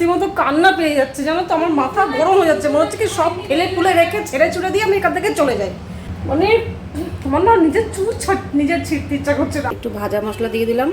রীতিমতো কান্না পেয়ে যাচ্ছে জানো তো? আমার মাথা গরম হয়ে যাচ্ছে মনে হচ্ছে কি সব ফেলে ফুলে রেখে ছেড়ে ছুড়ে দিয়ে আমি এখান থেকে চলে যাই। মানে আমার না নিজের চুল ছাট নিজের ছিটতে ইচ্ছা করছে না। একটু ভাজা মশলা দিয়ে দিলাম।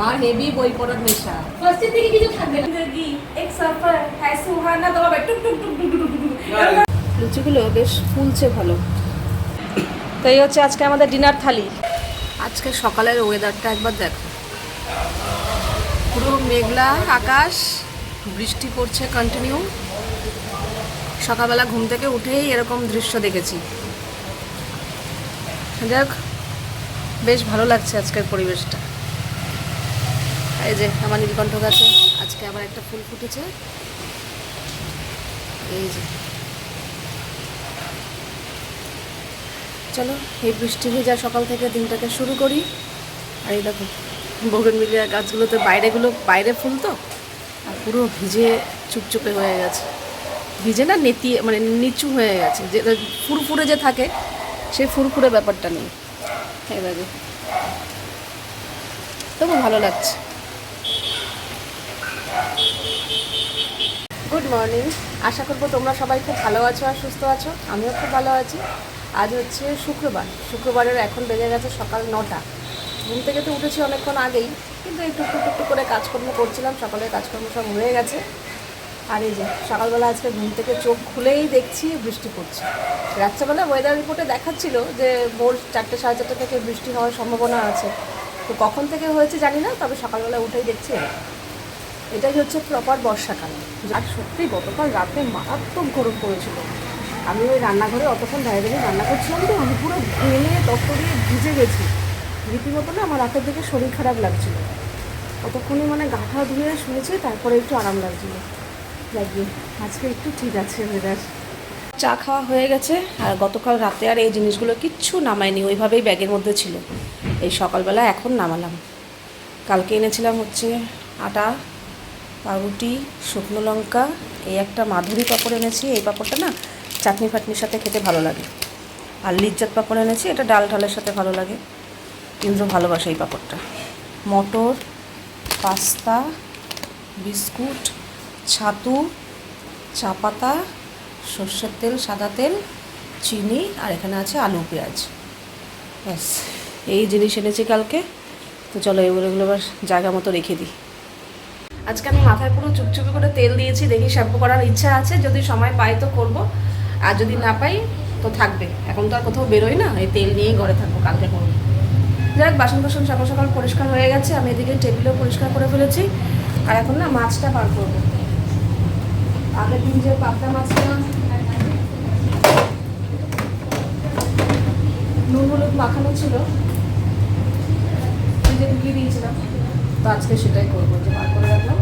মা হেভি বই পড়ার নেশা। ফার্স্টের দিকে কিছু থাকবে না। এক সাফার হ্যাঁ সুহানা দবাবে টুক টুক টুক টুক টুক টুক লুচিগুলো বেশ ফুলছে ভালো। তো এই হচ্ছে আজকে আমাদের ডিনার থালি। আজকে সকালের ওয়েদারটা একবার দেখো। পুরো মেঘলা আকাশ। বৃষ্টি পড়ছে কন্টিনিউ সকালবেলা ঘুম থেকে উঠেই এরকম দৃশ্য দেখেছি। যাক, বেশ ভালো লাগছে আজকের পরিবেশটা। এই যে, আমার নীলকণ্ঠ গাছে আজকে আবার একটা ফুল ফুটেছে। এই যে। চলো, এই বৃষ্টি ভেজা সকাল থেকে দিনটাকে শুরু করি। আর এই দেখো বগন মিলিয়া গাছগুলোতে বাইরেগুলো, বাইরে ফুল তো? আর পুরো ভিজে চুপচুপে হয়ে গেছে। ভিজে না নেতিয়ে মানে নিচু হয়ে গেছে। যে ফুরফুরে যে থাকে, সেই ফুরফুরে ব্যাপারটা নেই। এবারে। তবু ভালো লাগছে। গুড মর্নিং আশা করব তোমরা সবাই খুব ভালো আছো আর সুস্থ আছো। আমিও খুব ভালো আছি। আজ হচ্ছে শুক্রবার। শুক্রবারের এখন বেজে গেছে সকাল নটা। ঘুম থেকে তো উঠেছি অনেকক্ষণ আগেই, কিন্তু একটু একটু একটু করে কাজকর্ম করছিলাম, সকালের কাজকর্ম সব হয়ে গেছে। আর এই যে, সকালবেলা আজকে ঘুম থেকে চোখ খুলেই দেখছি বৃষ্টি পড়ছে। রাত্রেবেলা ওয়েদার রিপোর্টে দেখাচ্ছিল যে ভোর চারটে সাড়ে চারটে থেকে বৃষ্টি হওয়ার সম্ভাবনা আছে। তো কখন থেকে হয়েছে জানি না, তবে সকালবেলা উঠেই দেখছি এটাই হচ্ছে প্রপার বর্ষাকাল। আর সত্যি গতকাল রাতে মারাত্মক গরম পড়েছিল। আমি ওই রান্নাঘরে অতক্ষণ ধারে দাঁড়িয়ে রান্না করছিলাম তো, আমি পুরো ঘেমে তত্ত্ব দিয়ে ভিজে গেছি। রীতিমতো না আমার রাতের দিকে শরীর খারাপ লাগছিল। ততক্ষণে মানে গাঠা ধুয়ে শুয়েছি, তারপরে একটু আরাম লাগছিল। লাগবে আজকে একটু ঠিক আছে ওয়েদার চা খাওয়া হয়ে গেছে, আর গতকাল রাতে আর এই জিনিসগুলো কিচ্ছু নামায়নি ওইভাবেই ব্যাগের মধ্যে ছিল। এই সকালবেলা এখন নামালাম। কালকে এনেছিলাম হচ্ছে আটা, পাউরুটি, শুকনো লঙ্কা, এই একটা মাধুরী পাঁপড় এনেছি, এই পাঁপড়টা না চাটনি ফাটনির সাথে খেতে ভালো লাগে। আর লিজ্জাত পাঁপড় এনেছি, এটা ডাল ঢালের সাথে ভালো লাগে। ইন্দ্র ভালোবাসে এই পাঁপড়টা। মটর, পাস্তা, বিস্কুট, ছাতু চা পাতা সর্ষের তেল, সাদা তেল, চিনি, আর এখানে আছে আলু, পেঁয়াজ। ব্যাস, এই জিনিস এনেছি কালকে। তো চলো এগুলো এগুলো এবার জায়গা মতো রেখে দিই। আজকে আমি মাথায় পুরো চুপচুপি করে তেল দিয়েছি, দেখি শ্যাম্পু করার ইচ্ছা আছে, যদি সময় পাই তো করব। আর যদি না পাই, তো থাকবে। এখন তো আর কোথাও বেরোই না, এই তেল নিয়েই ঘরে থাকব, কালকে করব। যাই হোক বাসন বাসন সকাল সকাল পরিষ্কার হয়ে গেছে, আমি এদিকে টেবিলও পরিষ্কার করে ফেলেছি। আর এখন না মাছটা পার করব। আগের দিন যে পাবদা মাছটা নুন হলুদ মাখানো ছিল ফ্রিজে ঢুকিয়ে দিয়েছিলাম। তো আজকে সেটাই করব, যে বার করে রাখলাম।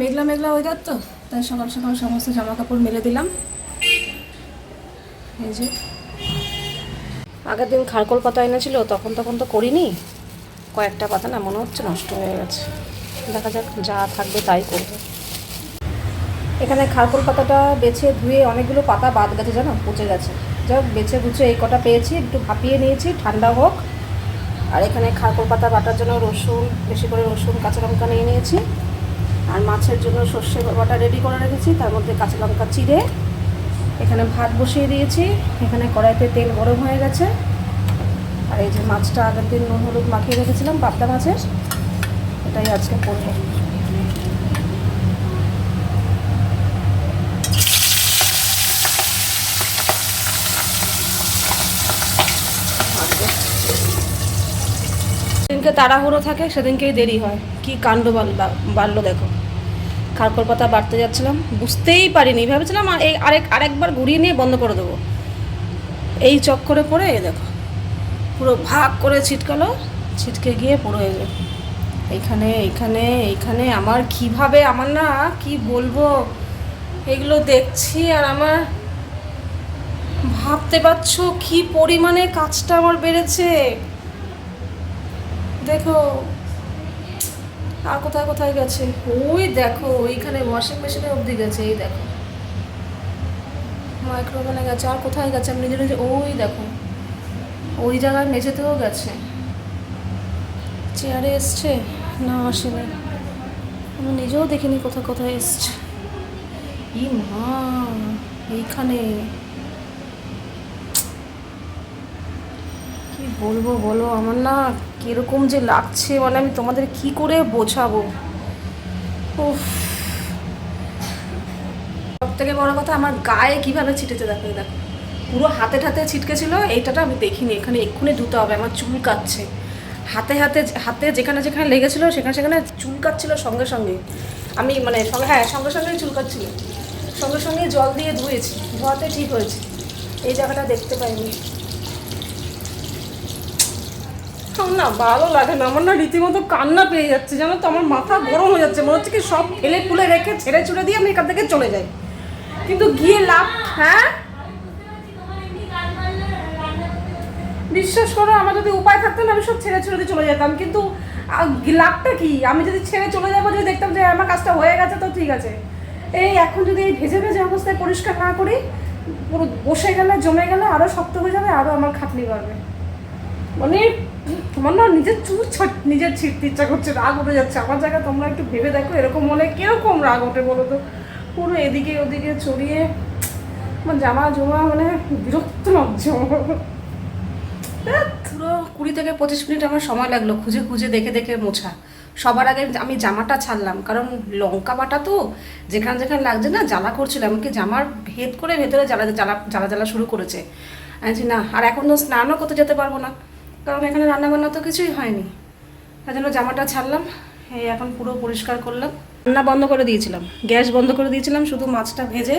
মেঘলা মেঘলা ওয়েদার তো, তাই সকাল সকাল সমস্ত জামা কাপড় মেলে দিলাম। এই যে। আগের দিন খারকোল পাতা এনেছিল, তখন তখন তো করিনি। কয়েকটা পাতা না, মনে হচ্ছে নষ্ট হয়ে গেছে। দেখা যাক, যা থাকবে তাই করব। এখানে খারকোল পাতাটা বেছে ধুয়ে অনেকগুলো পাতা বাদ গেছে, জানো? পচে গেছে। যাই বেছে গুছে এই কটা পেয়েছি, একটু ভাপিয়ে নিয়েছি, ঠান্ডা হোক। আর এখানে খারকোল পাতা বাটার জন্য রসুন, বেশি করে রসুন, কাঁচা লঙ্কা নিয়ে নিয়েছি। আর মাছের জন্য সর্ষে বাটা রেডি করে রেখেছি। তার মধ্যে কাঁচা লঙ্কা চিড়ে, এখানে ভাত বসিয়ে দিয়েছি। এখানে কড়াইতে তেল গরম হয়ে গেছে। আর এই যে মাছটা আগের দিন নুন হলুদ মাখিয়ে রেখেছিলাম, পাবদা মাছের, এটাই আজকে করব। সেদিনকে তাড়াহুড়ো থাকে, সেদিনকেই দেরি হয়। কি কাণ্ড বাড়ল- দেখো। খারকোল পাতা বাড়তে যাচ্ছিলাম, বুঝতেই পারিনি। ভেবেছিলাম এই আরেক, আরেকবার ঘুরিয়ে নিয়ে বন্ধ করে দেবো। এই চক্করে পড়ে দেখো, পুরো ভাগ করে ছিটকালো, ছিটকে গিয়ে এই যে এইখানে এইখানে এইখানে, আমার কীভাবে, আমার না কি বলব? এগুলো দেখছি আর আমার ভাবতে পারছ কি পরিমাণে কাজটা আমার বেড়েছে? দেখো, আর কোথায় কোথায় গেছে? ওই দেখো, ওইখানে ওয়াশিং মেশিনে অবধি গেছে, এই দেখো। মাইক্রোওভেনে গেছে, আর কোথায় গেছে? আমি নিজে নিজে, ওই দেখো। ওই জায়গায় মেঝেতেও গেছে। চেয়ারে এসছে? না, আসেনি। আমি নিজেও দেখিনি কোথায় কোথায় এসছে। ই মা এইখানে। কি বলব বলো? আমার না কীরকম যে লাগছে মানে আমি তোমাদের কি করে বোঝাবো? সব থেকে বড় কথা, আমার গায়ে কীভাবে ছিটেছে দেখো দেখো। পুরো হাতে হাতে ছিটকে ছিল এইটাটা আমি দেখিনি, এখানে এক্ষুনি ধুতে হবে, আমার চুল কাচ্ছে হাতে হাতে হাতে যেখানে যেখানে লেগেছিল, সেখানে সেখানে চুল কাচ্ছিল সঙ্গে সঙ্গে। আমি মানে সঙ্গে হ্যাঁ সঙ্গে সঙ্গেই চুল কাচ্ছিল সঙ্গে সঙ্গে জল দিয়ে ধুয়েছি, ধোয়াতে ঠিক হয়েছে। এই জায়গাটা দেখতে পাইনি। না, ভালো লাগে না। আমার না রীতিমতো কান্না পেয়ে যাচ্ছে, জানো তো? আমার মাথা গরম হয়ে যাচ্ছে। মনে হচ্ছে কি সব ফেলে ফুলে রেখে ছেড়ে ছুড়ে দিয়ে আমি এখান থেকে চলে যাই। কিন্তু গিয়ে লাভ হ্যাঁ? বিশ্বাস করো, আমার যদি উপায় থাকতো না আমি সব ছেড়ে ছেড়ে দিয়ে চলে যেতাম। কিন্তু লাভটা কি? আমি যদি ছেড়ে চলে যাব, যদি দেখতাম যে আমার কাজটা হয়ে গেছে, তো ঠিক আছে। এই এখন যদি এই ভেজে ভেজে অবস্থায় পরিষ্কার না করি, পুরো বসে গেলে, জমে গেলে আরও শক্ত হয়ে যাবে আরও আমার খাটনি বাড়বে। মানে তোমার না নিজের চুল ছাট নিজের ছিটতে ইচ্ছা করছে, রাগ উঠে যাচ্ছে। আমার জায়গায় তোমরা একটু ভেবে দেখো, এরকম মনে কীরকম রাগ ওঠে বলো তো? পুরো এদিকে ওদিকে চড়িয়ে, আমার জামা জমা মানে বিরক্ত লাগছে পুরো কুড়ি থেকে পঁচিশ মিনিট আমার সময় লাগল, খুঁজে খুঁজে দেখে দেখে মোছা। সবার আগে আমি জামাটা ছাড়লাম, কারণ লঙ্কা বাটা তো যেখানে যেখানে লাগছে না, জ্বালা করছিল, এমনকি জামার ভেদ করে ভেতরে জ্বালা জ্বালা জ্বালা জ্বালা শুরু করেছে। না, আর এখন তো স্নানও করতে যেতে পারব না। কারণ এখানে রান্নাবান্না তো কিছুই হয়নি। তার জন্য জামাটা ছাড়লাম, এই এখন পুরো পরিষ্কার করলাম। রান্না বন্ধ করে দিয়েছিলাম, গ্যাস বন্ধ করে দিয়েছিলাম, শুধু মাছটা ভেজে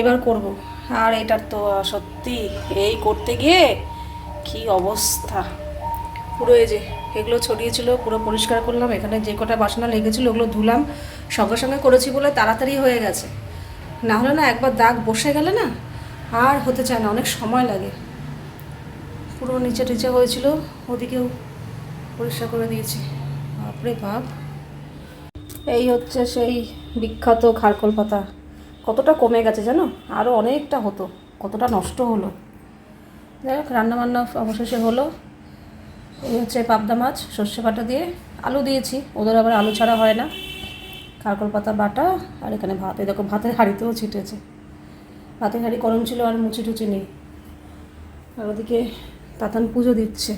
এবার করব। আর এটার তো সত্যি এই করতে গিয়ে কি অবস্থা। পুরো এই যে এগুলো ছড়িয়েছিল পুরো পরিষ্কার করলাম। এখানে যে কটা বাসনা লেগেছিল, ওগুলো ধুলাম, সঙ্গে সঙ্গে করেছি বলে তাড়াতাড়ি হয়ে গেছে। না হলে না একবার দাগ বসে গেলে না আর হতে চায় না, অনেক সময় লাগে। পুরো নিচে টিচে হয়েছিল, ওদিকেও পরিষ্কার করে দিয়েছি। বাপরে বাপ। এই হচ্ছে সেই বিখ্যাত খারকোল পাতা। কতটা কমে গেছে জানো? আরও অনেকটা হতো, কতটা নষ্ট হলো। যাই হোক, রান্নাবান্না অবশেষে হলো। এই হচ্ছে পাবদা মাছ, সর্ষে বাটা দিয়ে আলু দিয়েছি। ওদের আবার আলু ছাড়া হয় না। কারকল পাতা, বাটা আর এখানে ভাত। দেখো, ভাতের হাঁড়িতেও ছিটেছে। ভাতের হাঁড়ি গরম ছিল আর মুচি টুচি নেই। আর ওদিকে তাতান পুজো দিচ্ছে।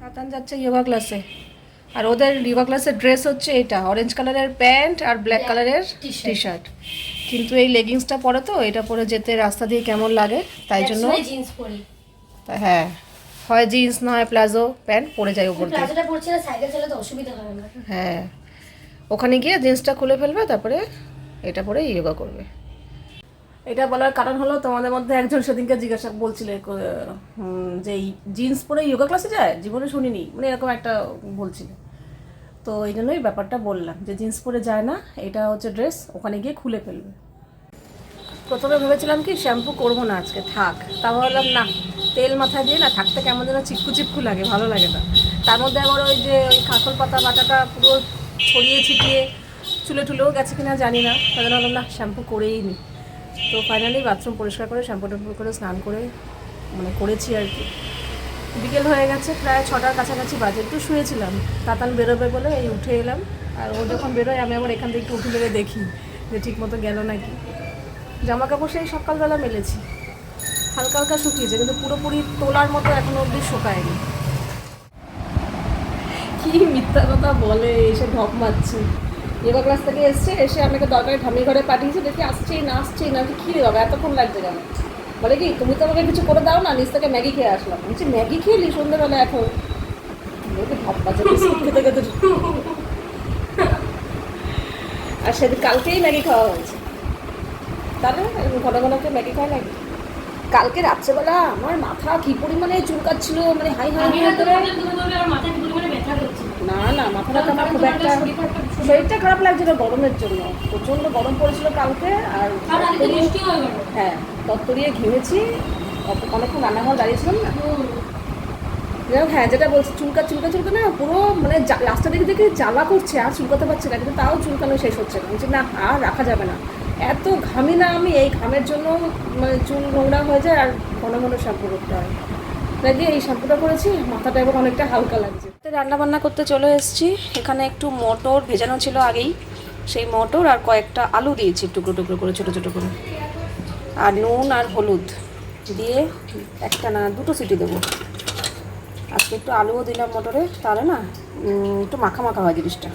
তাতান যাচ্ছে যোগা ক্লাসে। আর ওদের যোগা ক্লাসের ড্রেস হচ্ছে এটা অরেঞ্জ কালারের প্যান্ট আর ব্ল্যাক কালারের টি শার্ট কিন্তু এই লেগিংসটা পরে তো এটা পরে যেতে রাস্তা দিয়ে কেমন লাগে তাই জন্য জিন্স পরি। হ্যাঁ হয় জিন্স না হয় প্লাজো প্যান্ট পরে যায় উপর দিয়ে। প্লাজোটা পরছি না সাইকেল চালাতে অসুবিধা হবে না হ্যাঁ ওখানে গিয়ে জিন্সটা খুলে ফেলবে তারপরে এটা পরে ইয়োগা করবে। এটা বলার কারণ হলো তোমাদের মধ্যে একজন সেদিনকে জিজ্ঞাসা বলছিল যে জিন্স পরে যোগা ক্লাসে যায়? জীবনে শুনিনি। মানে এরকম একটা বলছিল। তো এই জন্যই ব্যাপারটা বললাম যে জিন্স পরে যায় না, এটা হচ্ছে ড্রেস ওখানে গিয়ে খুলে ফেলবে। প্রথমে ভেবেছিলাম কি শ্যাম্পু করব না আজকে, থাক। তা ভাবলাম, না, তেল মাথায় দিয়ে না, থাকতে কেমন যেন চিপকু চিপকু লাগে, ভালো লাগে না। তার মধ্যে আবার ওই যে ওই কাঁকল পাতা বাটাটা পুরো ছড়িয়ে ছিটিয়ে, চুলে টুলেও গেছে কিনা জানি না। তাদের ভাবলাম, না শ্যাম্পু করেই নি। তো ফাইনালি বাথরুম পরিষ্কার করে শ্যাম্পু ট্যাম্পু করে, স্নান করে মানে করেছি আর কি। বিকেল হয়ে গেছে, প্রায় ছটার কাছাকাছি বাজে। একটু শুয়েছিলাম, তাতান বেরোবে বলে এই উঠে এলাম। আর ও যখন বেরোয়, আমি আবার এখান থেকে একটু উঠে বেরোয় দেখি যে ঠিক মতো গেল নাকি। জামা কাপড় সেই সকালবেলা মেলেছি। হালকা হালকা শুকিয়েছে, কিন্তু পুরোপুরি তোলার মতো এখনও অবধি শুকায়নি। কি মিথ্যা কথা বলে, এসে ঢপ মারছি। যোগা ক্লাস থেকে এসছে এসে আমাকে দরকারি ঠামি ঘরে পাঠিয়েছে দেখি আসছেই না আসছেই না কি বাবা এতক্ষণ লাগছে কেন? বলে কি তুমি তো আমাকে কিছু করে দাও না নিজ থেকে ম্যাগি খেয়ে আসলাম। বলছি ম্যাগি খেলি সন্ধ্যেবেলা এখন? খেতে খেতে আর সেদিন কালকেই ম্যাগি খাওয়া হয়েছে। তাহলে ঘন ঘন করে ম্যাগি খাওয়া লাগে কালকে রাত্রেবেলা আমার মাথা কি পরিমাণে চুলকাচ্ছিল মানে হাই হাই না না মাথা ব্যথা আমার খুব একটা শরীরটা খারাপ লাগছিল গরমের জন্য। প্রচণ্ড গরম পড়েছিল কালকে আর হয়ে তত্তরিয়ে ঘেমেছি। অনেকক্ষণ রান্নাঘর দাঁড়িয়েছিলাম না। যাই হ্যাঁ যেটা বলছি চুলকা চুলকা চুলকা না পুরো মানে লাস্টের দিকে দেখে জ্বালা করছে আর চুলকাতে পারছে না কিন্তু তাও চুলকানো শেষ হচ্ছে না। বলছি না আর রাখা যাবে না। এত ঘামি না আমি এই ঘামের জন্য মানে চুল নোংরা হয়ে যায় আর ঘন ঘন শ্যাম্পু করতে হয়। দিয়ে এই শ্যাম্পুটা করেছি, মাথাটা এবার অনেকটা হালকা লাগছে। রান্না বান্না করতে চলে এসেছি। এখানে একটু মটর ভেজানো ছিল আগেই। সেই মটর আর কয়েকটা আলু দিয়েছি, টুকরো টুকরো করে, ছোটো ছোটো করে। আর নুন আর হলুদ দিয়ে একটা না দুটো সিটি দেবো। আজকে একটু আলুও দিলাম মটরে, তাহলে না একটু মাখা মাখা হয় জিনিসটা।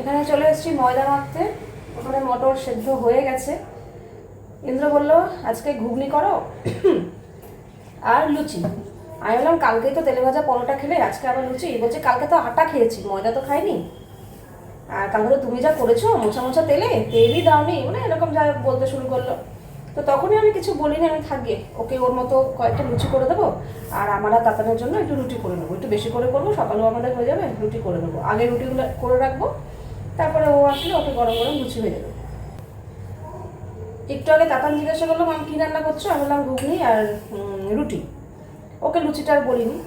এখানে চলে এসেছি ময়দা মাখতে। ওখানে মটর সেদ্ধ হয়ে গেছে। ইন্দ্র বলল, আজকে ঘুগনি করো? আর লুচি। আমি বললাম কালকেই তো তেলে ভাজা পরোটা খেলে, আজকে আবার লুচি। বলছে, কালকে তো আটা খেয়েছি, ময়দা তো খাইনি। আর কালকে তো তুমি যা করেছ, মোছা মোছা তেলে, তেলই দাওনি মানে এরকম যা বলতে শুরু করল। তো তখনই আমি কিছু বলিনি, আমি থাকবে ওকে ওর মতো কয়েকটা লুচি করে দেবো, আর আমার তাতানের জন্য একটু রুটি করে নেব। একটু বেশি করে করব, সকালেও আমাদের হয়ে যাবে, রুটি করে নেব। আগে রুটিগুলো করে রাখব, তারপরে ও আসলে ওকে গরম গরম লুচি হয়ে যাবে। একটু আগে তাতান জিজ্ঞাসা করলাম আমি কী রান্না করছ? আমি বললাম, ঘুগনি আর রুটি। ওকে লুচিটা আর বলিনি।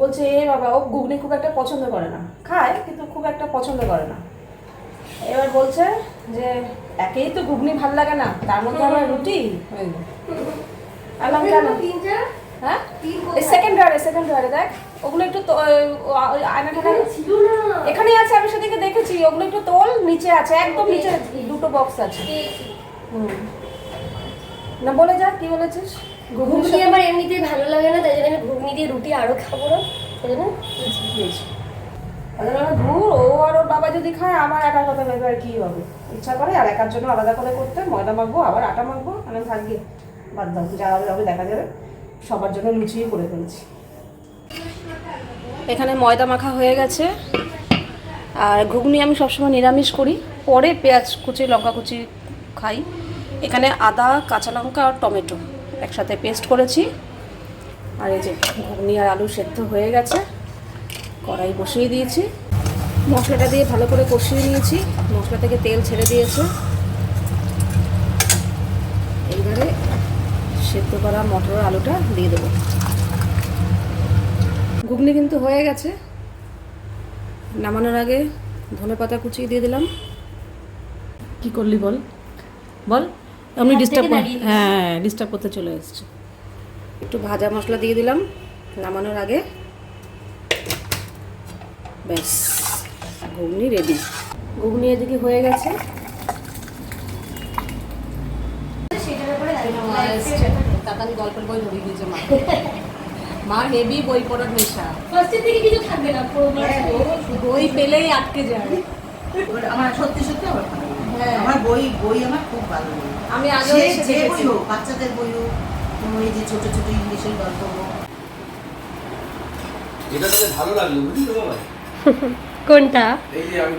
বলছে এ বাবা ও ঘুগনি খুব একটা পছন্দ করে না। খায় কিন্তু খুব একটা পছন্দ করে না। এবার বলছে যে একেই তো ঘুগনি ভালো লাগে না তার মধ্যে আমার রুটি? হয়ে গেল। আলাম কেন? হ্যাঁ? সেকেন্ড সেকেন্ড দেখ। ওগুলো একটু আয়না ঠানা এখানে আছে আমি সেদিকে দেখেছি। ওগুলো একটু তোল নিচে আছে একদম নিচে দুটো বক্স আছে। হুম। না বলে যা কি বলেছিস? ঘুগনি আমার এমনিতেই ভালো লাগে না তাই জন্য আমি ঘুগনি দিয়ে রুটি আরও খাব না তাই জন্য লুচি খেয়েছি ধুর ও আর ওর বাবা যদি খায় আমার একার কথা ভেবে আর কি হবে? ইচ্ছা করে আর একার জন্য আলাদা করে করতে ময়দা মাখবো আবার আটা মাখবো আমি থাকবে। বাদ দাও যা হবে হবে দেখা যাবে। সবার জন্য লুচিই করে ফেলছি। এখানে ময়দা মাখা হয়ে গেছে। আর ঘুগনি আমি সবসময় নিরামিষ করি। পরে পেঁয়াজ কুচি লঙ্কা কুচি খাই। এখানে আদা কাঁচা লঙ্কা আর টমেটো। একসাথে পেস্ট করেছি। আর এই যে ঘুগনি আর আলু সেদ্ধ হয়ে গেছে। কড়াই বসিয়ে দিয়েছি। মশলাটা দিয়ে ভালো করে কষিয়ে নিয়েছি। মশলা থেকে তেল ছেড়ে দিয়েছে। এইবারে সেদ্ধ করা মটর আলুটা দিয়ে দেবো। ঘুগনি কিন্তু হয়ে গেছে। নামানোর আগে ধনে পাতা কুচিয়ে দিয়ে দিলাম। কি করলি বল? বল। আমি হাত ডিস্টার্ব হ্যাঁ ডিস্টার্ব করতে চলে এসেছি। একটু ভাজা মশলা দিয়ে দিলাম নামানোর আগে। ব্যাস ঘুগনি রেডি ঘুগনি এদিকে হয়ে গেছে। সেটার উপরে গল্পের বই ধরিয়ে দিয়েছে মা। মার হেভি বই পড়ার নেশা। ফার্স্টের দিকে কিছু থাকবে না বই পেলেই আটকে যায়। আমার সত্যি সত্যি আমার। হ্যাঁ। আমার বই বই আমার খুব ভালো লাগে আমি এসে যে বই হোক বাচ্চাদের বই হোক কোনো এই যে ছোট ছোট ইংলিশের গল্প হোক এটা তোকে ভালো লাগল বুঝলি তো বাবা কোনটা এই যে আমি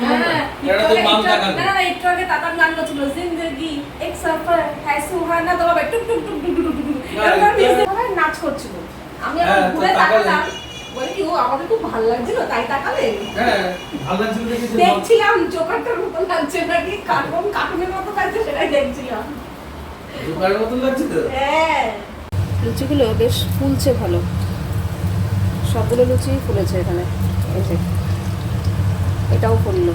হ্যাঁ, এটা তো মাম। না, না, একটু আগে তাতার গান করছিল, জিন্দেগি এক সফর হ্যাঁ সুহানা তো বাবা টুক টুক টুক টুক টুক টুক নাচ করছিল আমি আবার হ্যাঁ, ঘুরে তাকালাম বলে কি ও আমাকে খুব ভালো লাগছিল তাই তাকালে? হ্যাঁ ভালো লাগছিল দেখছিলাম জোকারটার মতো লাগছে নাকি কার্টুন কার্টুনের মতো লাগছে সেটাই দেখছিলাম। দোকানের মতন লাগছে তো? হ্যাঁ। লুচিগুলো বেশ ফুলছে ভালো। সবগুলো লুচি ফুলেছে এখানে। এই যে এটাও ফুললো।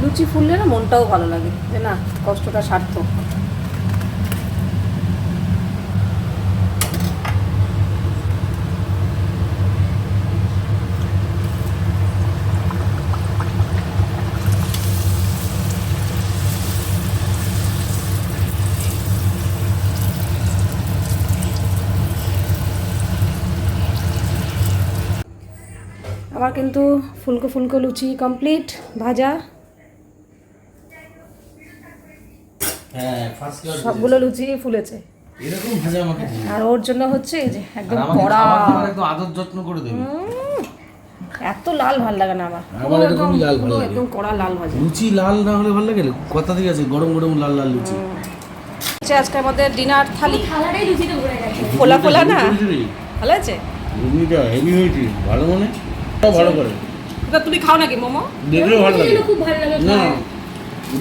লুচি ফুললে না মনটাও ভালো লাগে যে না কষ্টটা সার্থক। আমার কিন্তু ফুলকো ফুলকো লুচি কমপ্লিট ভাজা। হ্যাঁ সবগুলো লুচি ফুলেছে। এরকম ভাজা আমাকে আর ওর জন্য হচ্ছে যে একদম কড়া। খাবার একদম আদর যত্ন করে দেবে। এত লাল ভালো লাগে না আমার। লাল ভালো লাগে। একদম কড়া লাল ভাজা। লুচি লাল না হলে ভালো লাগে? কথা ঠিক আছে গরম গরম লাল লাল লুচি। হচ্ছে আজকে আমাদের ডিনার থালি। থালাটাই লুচিতে ভরে গেছে। ফোলা ফোলা না। ভালো আছে হেভি হয়েছে ভালো মানে? ভালো করে। এটা তুমি খাও নাকি মোমো? দেখলেও ভালো লাগে। খুব ভালো লাগে না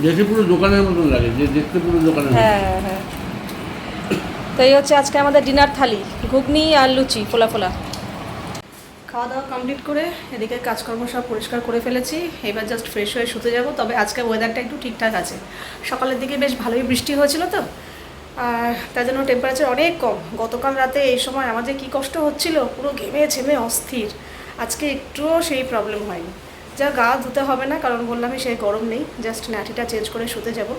দেখে পুরো দোকানের মতন লাগে যে দেখতে পুরো দোকানের হ্যাঁ হ্যাঁ। তো এই হচ্ছে আজকে আমাদের ডিনার থালি ঘুগনি আর লুচি ফোলা ফোলা। খাওয়া দাওয়া কমপ্লিট করে এদিকে কাজকর্ম সব পরিষ্কার করে ফেলেছি এবার জাস্ট ফ্রেশ হয়ে শুতে যাব তবে আজকে ওয়েদারটা একটু ঠিকঠাক আছে। সকালের দিকে বেশ ভালোই বৃষ্টি হয়েছিল তো আর তার জন্য টেম্পারেচার অনেক কম। গতকাল রাতে এই সময় আমাদের কি কষ্ট হচ্ছিল পুরো ঘেমে ঝেমে অস্থির। আজকে একটুও সেই প্রবলেম হয়নি। যা গা ধুতে হবে না, কারণ বললামই সেই গরম নেই জাস্ট নাটিটা চেঞ্জ করে শুতে যাব।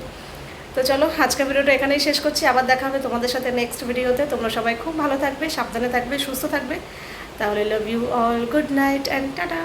তো চলো, আজকের ভিডিওটা এখানেই শেষ করছি, আবার দেখা হবে তোমাদের সাথে নেক্সট ভিডিওতে। তোমরা সবাই খুব ভালো থাকবে, সাবধানে থাকবে, সুস্থ থাকবে। তাহলে love you all good night and tata